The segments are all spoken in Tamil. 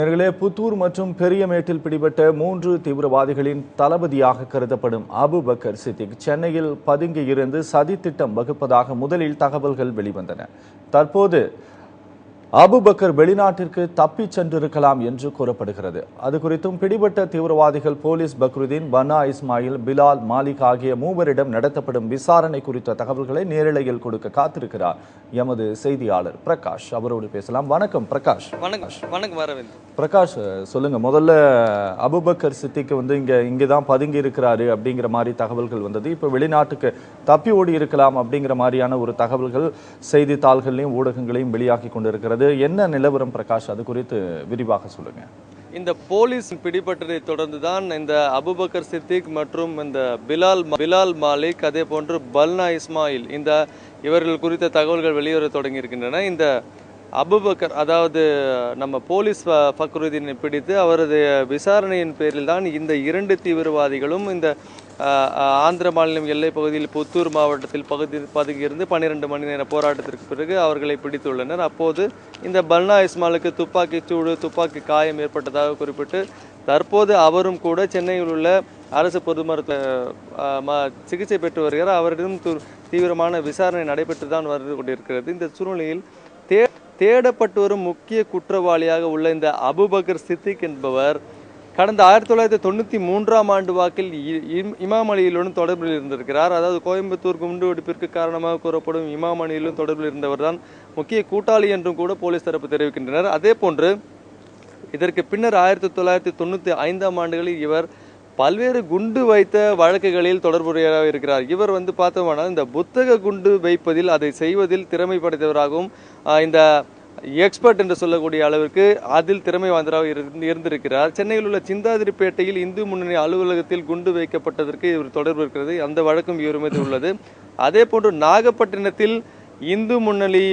நேர்களே புத்தூர் மற்றும் பெரியமேட்டில் பிடிபட்ட மூன்று தீவிரவாதிகளின் தளபதியாக கருதப்படும் அபு பக்கர் சித்திக் சென்னையில் பதுங்கியிருந்து சதித்திட்டம் வகுப்பதாக முதலில் தகவல்கள் வெளிவந்தன. தற்போது அபுபக்கர் வெளிநாட்டிற்கு தப்பிச் சென்றிருக்கலாம் என்று கூறப்படுகிறது. அது குறித்தும் பிடிபட்ட தீவிரவாதிகள் போலீஸ் பக்ருதீன் பன்னா இஸ்மாயில் பிலால் மாலிக் ஆகிய மூவரிடம் நடத்தப்படும் விசாரணை குறித்த தகவல்களை நேரலையில் கொடுக்க காத்திருக்கிறார். எமது செய்தியாளர் பிரகாஷ். அவரோடு பேசலாம். வணக்கம் பிரகாஷ். வணக்கம் வணக்கம் அரவிந்த். பிரகாஷ் சொல்லுங்க. முதல்ல அபுபக்கர் சித்திக்கு வந்து இங்க இங்கே தான் பதுங்கி இருக்கிறாரு அப்படிங்கிற மாதிரி தகவல்கள் வந்தது. இப்போ வெளிநாட்டுக்கு தப்பி ஓடி இருக்கலாம் அப்படிங்கிற மாதிரியான ஒரு தகவல்கள் செய்தித்தாள்களையும் ஊடகங்களையும் வெளியாகி கொண்டிருக்கிறது. என்ன நிலவரம் பிரகாஷ்? அது குறித்து விரிவாக சொல்லுங்க. இந்த போலீஸ் பிடிபட்டதை தொடர்ந்து தான் இந்த அபுபக்கர் சித்திக் மற்றும் இந்த பிலால் பிலால் மாலிக் அதே போன்று பல்னா இஸ்மாயில் இந்த இவர்கள் குறித்த தகவல்கள் வெளியேற தொடங்கி இருக்கின்றன இந்த அபுபக்கர் அதாவது நம்ம போலீஸ் ஃபக்ருதீனை பிடித்து அவரது விசாரணையின் பேரில் தான் இந்த இரண்டு தீவிரவாதிகளும் இந்த ஆந்திர மாநிலம் எல்லை பகுதியில் புத்தூர் மாவட்டத்தில் பகுதி பதுங்கியிருந்து பன்னிரெண்டு மணி நேர போராட்டத்திற்கு பிறகு அவர்களை பிடித்துள்ளனர். அப்போது இந்த பல்னா இஸ்மாலுக்கு துப்பாக்கி சூடு துப்பாக்கி காயம் ஏற்பட்டதாக குறிப்பிட்டு தற்போது அவரும் கூட சென்னையில் உள்ள அரசு பொது மருத்துவ ம- சிகிச்சை பெற்று வருகிறார். அவரிடம் தீவிரமான விசாரணை நடைபெற்று தான் வந்து கொண்டிருக்கிறது. இந்த சூழ்நிலையில் தே தேடப்பட்டு வரும் முக்கிய குற்றவாளியாக உள்ள இந்த அபுபக்கர் சித்திக் என்பவர் கடந்த ஆயிரத்தி தொள்ளாயிரத்தி தொண்ணூற்றி மூன்றாம் ஆண்டு வாக்கில் இ- இம்- இமாம் அலியிலுடன் தொடர்பில் இருந்திருக்கிறார். அதாவது கோயம்புத்தூர் குண்டுவெடிப்பிற்கு காரணமாக கூறப்படும் இமாம் அலியிலும் தொடர்பில் இருந்தவர் தான் முக்கிய கூட்டாளி என்றும் கூட போலீஸ் தரப்பு தெரிவிக்கின்றனர். அதே போன்று இதற்கு பின்னர் ஆயிரத்தி தொள்ளாயிரத்தி தொண்ணூற்றி ஐந்தாம் ஆண்டுகளில் இவர் பல்வேறு குண்டு வைத்த வழக்குகளில் தொடர்புடையவராக இருக்கிறார். இவர் வந்து பார்த்தோம்னா இந்த புத்தக குண்டு வைப்பதில் அதை செய்வதில் திறமை படைத்தவராகவும் இந்த எக்ஸ்பர்ட் என்று சொல்லக்கூடிய அளவிற்கு அதில் திறமை வாய்ந்தராக இருந்திருக்கிறார். சென்னையில் உள்ள சிந்தாதிரிப்பேட்டையில் இந்து முன்னணி அலுவலகத்தில் குண்டு வைக்கப்பட்டதற்கு இவர் தொடர்பு இருக்கிறது. அந்த வழக்கும் இவர் மீது உள்ளது. அதே போன்று நாகப்பட்டினத்தில் இந்து முன்னணி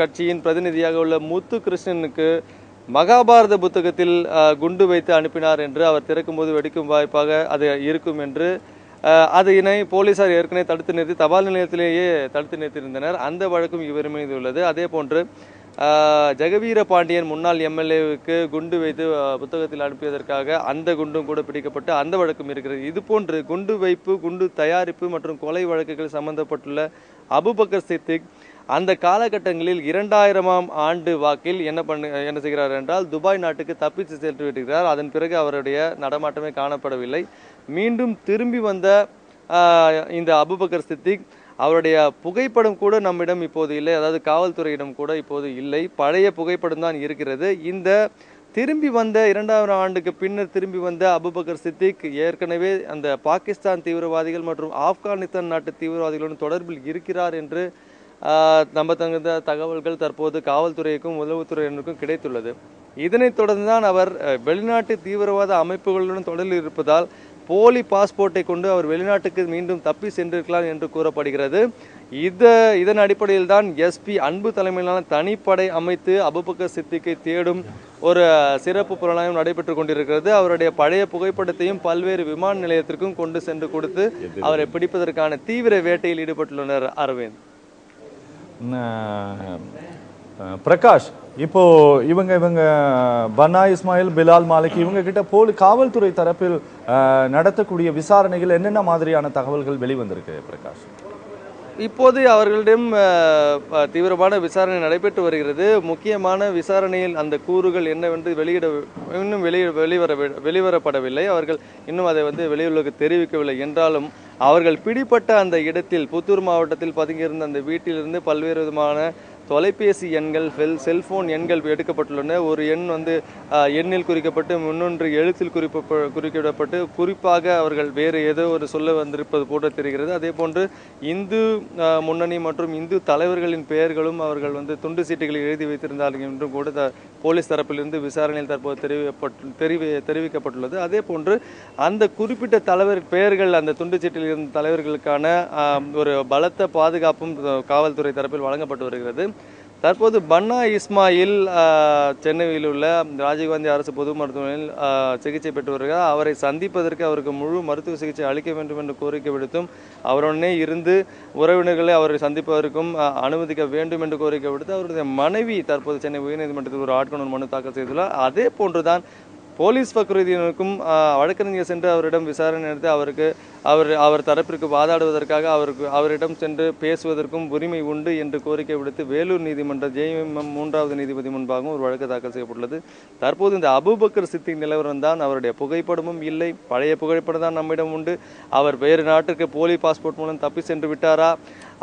கட்சியின் பிரதிநிதியாக உள்ள முத்து கிருஷ்ணனுக்கு மகாபாரத புத்தகத்தில் குண்டு வைத்து அனுப்பினார் என்று அவர் திறக்கும்போது வெடிக்கும் வாய்ப்பாக அது இருக்கும் என்று அதனை போலீசார் ஏற்கனவே தடுத்து நிறுத்தி தபால் நிலையத்திலேயே தடுத்து நிறுத்தியிருந்தனர். அந்த வழக்கும் இவர் மீது உள்ளது. அதே போன்று ஜெகவீர பாண்டியன் முன்னாள் எம்எல்ஏவுக்கு குண்டு வைத்து புத்தகத்தில் அனுப்பியதற்காக அந்த குண்டும் கூட பிடிக்கப்பட்டு அந்த வழக்கும் இருக்கிறது. இது போன்று குண்டு வைப்பு குண்டு தயாரிப்பு மற்றும் கொலை வழக்குகள் சம்பந்தப்பட்டுள்ள அபுபக்கர் சித்திக் அந்த காலகட்டங்களில் இரண்டாயிரமாம் ஆண்டு வாக்கில் என்ன பண்ணு என்ன செய்கிறார் என்றால் துபாய் நாட்டுக்கு தப்பிச்சு சென்று விடுகிறார். அதன் பிறகு அவருடைய நடமாட்டமே காணப்படவில்லை. மீண்டும் திரும்பி வந்த இந்த அபுபக்கர் சித்திக் அவருடைய புகைப்படம் கூட நம்மிடம் இப்போது இல்லை. அதாவது காவல்துறையிடம் கூட இப்போது இல்லை. பழைய புகைப்படம் தான் இருக்கிறது. இந்த திரும்பி வந்த இரண்டாயிரம் ஆண்டுக்கு பின்னர் திரும்பி வந்த அபுபக்கர் சித்திக் ஏற்கனவே அந்த பாகிஸ்தான் தீவிரவாதிகள் மற்றும் ஆப்கானிஸ்தான் நாட்டு தீவிரவாதிகளுடன் தொடர்பில் இருக்கிறார் என்று நம்ம நம்ப தகுந்த தகவல்கள் தற்போது காவல்துறைக்கும் உளவுத்துறையினருக்கும் கிடைத்துள்ளது. இதனைத் தொடர்ந்து தான் அவர் வெளிநாட்டு தீவிரவாத அமைப்புகளுடன் தொடரில் இருப்பதால் போலி பாஸ்போர்ட்டை கொண்டு அவர் வெளிநாட்டுக்கு மீண்டும் தப்பி சென்றிருக்கலாம் என்று கூறப்படுகிறது. இத இதன் அடிப்படையில் தான் எஸ்பி அன்பு தலைமையிலான தனிப்படை அமைத்து அபுபக்க சித்திக்கை தேடும் ஒரு சிறப்பு புலனாய்வு நடைபெற்று கொண்டிருக்கிறது. அவருடைய பழைய புகைப்படத்தையும் பல்வேறு விமான நிலையத்திற்கும் கொண்டு சென்று கொடுத்து அவரை பிடிப்பதற்கான தீவிர வேட்டையில் ஈடுபட்டுள்ளனர். அரவிந்த். பிரகாஷ். இப்போ இவங்க இவங்க பன்னா இஸ்மாயில் பிலால் மாலிக் இவங்க கிட்ட போலி காவல்துறை தரப்பில் நடத்தக்கூடிய விசாரணைகள் என்னென்ன மாதிரியான தகவல்கள் வெளிவந்திருக்கு பிரகாஷ்? இப்போது அவர்களிடம் தீவிரமான விசாரணை நடைபெற்று வருகிறது. முக்கியமான விசாரணையில் அந்த கூறுகள் என்னவென்று வெளியிட இன்னும் வெளி வெளிவர வெளிவரப்படவில்லை. அவர்கள் இன்னும் அதை வந்து வெளியுலகு தெரிவிக்கவில்லை. என்றாலும் அவர்கள் பிடிப்பட்ட அந்த இடத்தில் புத்தூர் மாவட்டத்தில் பதுங்கியிருந்த அந்த வீட்டிலிருந்து பல்வேறு விதமான தொலைபேசி எண்கள் செல் செல்போன் எண்கள் எடுக்கப்பட்டுள்ளன. ஒரு எண் வந்து எண்ணில் குறிக்கப்பட்டு முன்னொன்று எழுத்தில் குறிப்ப குறிப்பிடப்பட்டு குறிப்பாக அவர்கள் வேறு ஏதோ ஒரு சொல்ல வந்திருப்பது போல தெரிகிறது. அதே போன்று இந்து முன்னணி மற்றும் இந்து தலைவர்களின் பெயர்களும் அவர்கள் வந்து துண்டு சீட்டுகளில் எழுதி வைத்திருந்தார்கள் என்றும் கூட த- போலீஸ் தரப்பிலிருந்து விசாரணையில் தற்போது தெரிவிக்கப்பட்டு தெரிவி தெரிவிக்கப்பட்டுள்ளது. அதே போன்று அந்த குறிப்பிட்ட தலைவர் பெயர்கள் அந்த துண்டு சீட்டில் இருந்த தலைவர்களுக்கான ஒரு பலத்த பாதுகாப்பும் காவல்துறை தரப்பில் வழங்கப்பட்டு வருகிறது. தற்போது பன்னா இஸ்மாயில் சென்னையில் உள்ள ராஜீவ்காந்தி அரசு பொது மருத்துவமனையில் சிகிச்சை பெற்று வருகிறார். அவரை சந்திப்பதற்கு அவருக்கு முழு மருத்துவ சிகிச்சை அளிக்க வேண்டும் என்று கோரிக்கை விடுத்தும் அவருடனே இருந்து உறவினர்களை அவரை சந்திப்பதற்கும் அனுமதிக்க வேண்டும் என்று கோரிக்கை விடுத்து அவருடைய மனைவி தற்போது சென்னை உயர்நீதிமன்றத்தில் ஒரு ஆட்கொணர் மனு தாக்கல் செய்துள்ளார். அதே போன்றுதான் போலீஸ் பக்ரீதியினருக்கும் வழக்கறிஞர் சென்று அவரிடம் விசாரணை நடத்தி அவருக்கு அவர் அவர் தரப்பிற்கு வாதாடுவதற்காக அவருக்கு அவரிடம் சென்று பேசுவதற்கும் உரிமை உண்டு என்று கோரிக்கை விடுத்து வேலூர் நீதிமன்ற ஜேஎம்எம் மூன்றாவது நீதிபதி முன்பாகவும் ஒரு வழக்கு தாக்கல் செய்யப்பட்டுள்ளது. தற்போது இந்த அபுபக்கர் சித்தி நிலவரம் தான் அவருடைய புகைப்படமும் இல்லை. பழைய புகைப்படம் தான் நம்மிடம் உண்டு. அவர் வேறு நாட்டிற்கு போலி பாஸ்போர்ட் மூலம் தப்பி சென்று விட்டாரா?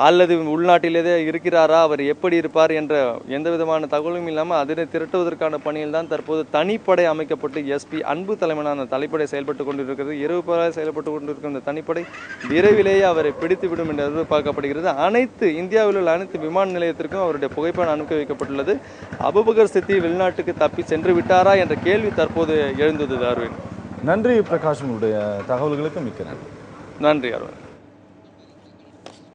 அல்லது உள்நாட்டிலேயே இருக்கிறாரா? அவர் எப்படி இருப்பார் என்ற எந்த விதமான தகவலும் இல்லாமல் அதனை திரட்டுவதற்கான பணியில் தான் தற்போது தனிப்படை அமைக்கப்பட்டு எஸ்பி அன்பு தலைமையிலான தலைப்படை செயல்பட்டு கொண்டிருக்கிறது. இரவு பகலாக செயல்பட்டு கொண்டிருக்கிற இந்த தனிப்படை விரைவிலேயே அவரை பிடித்துவிடும் என்று எதிர்பார்க்கப்படுகிறது. அனைத்து இந்தியாவில் உள்ள அனைத்து விமான நிலையத்திற்கும் அவருடைய புகைப்படம் அனுப்பி வைக்கப்பட்டுள்ளது. அபுபக்கர் சித்தி வெளிநாட்டுக்கு தப்பி சென்று விட்டாரா என்ற கேள்வி தற்போது எழுந்தது அருவின் நன்றி பிரகாஷ் உங்களுடைய தகவல்களுக்கு மிக்க நன்றி. நன்றி அருவன்